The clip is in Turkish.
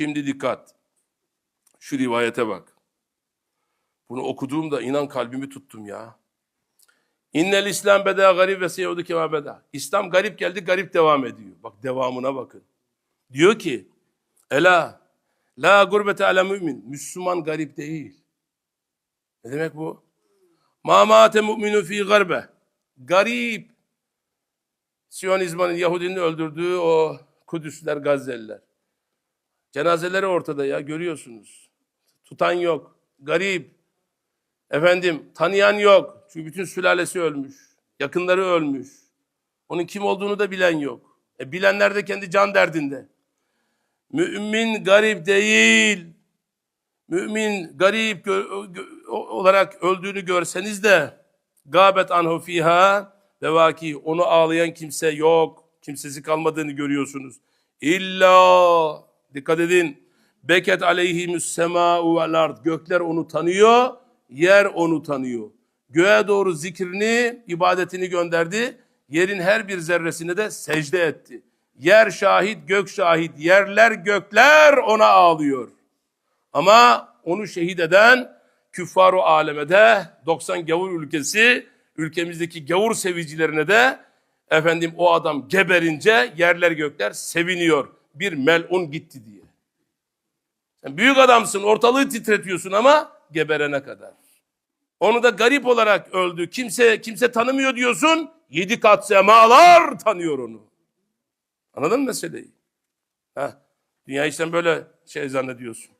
Şimdi dikkat. Şu rivayete bak. Bunu okuduğumda inan kalbimi tuttum ya. İnnel İslam beda garip ve seyudu kema beda. İslam garip geldi, garip devam ediyor. Bak devamına bakın. Diyor ki, Ela, la gurbete ala mümin. Müslüman garip değil. Ne demek bu? Ma mate mu'minu fi garbe. Garip. Siyonizmanın Yahudinin öldürdüğü o Kudüsler, Gazze'liler. Cenazeleri ortada ya görüyorsunuz. Tutan yok. Garip. Efendim tanıyan yok. Çünkü bütün sülalesi ölmüş. Yakınları ölmüş. Onun kim olduğunu da bilen yok. E, bilenler de kendi can derdinde. Mümin garip değil. Mümin garip olarak öldüğünü görseniz de gabet anhu fiha ve vaki onu ağlayan kimse yok. Kimsesi kalmadığını görüyorsunuz. İlla dikkat edin. Beket aleyhimüs semâ'u vel ard. Gökler onu tanıyor, yer onu tanıyor. Göğe doğru zikrini, ibadetini gönderdi. Yerin her bir zerresine de secde etti. Yer şahit, gök şahit. Yerler, gökler ona ağlıyor. Ama onu şehit eden küffar-ı alemede 90 gavur ülkesi ülkemizdeki gavur sevicilerine de efendim o adam geberince yerler gökler seviniyor. Bir melun gitti diye. Sen büyük adamsın ortalığı titretiyorsun ama geberene kadar. Onu da garip olarak öldü. Kimse kimse tanımıyor diyorsun. Yedi kat semalar tanıyor onu. Anladın mı meseleyi? Ha? Dünyayı sen böyle şey zannediyorsun.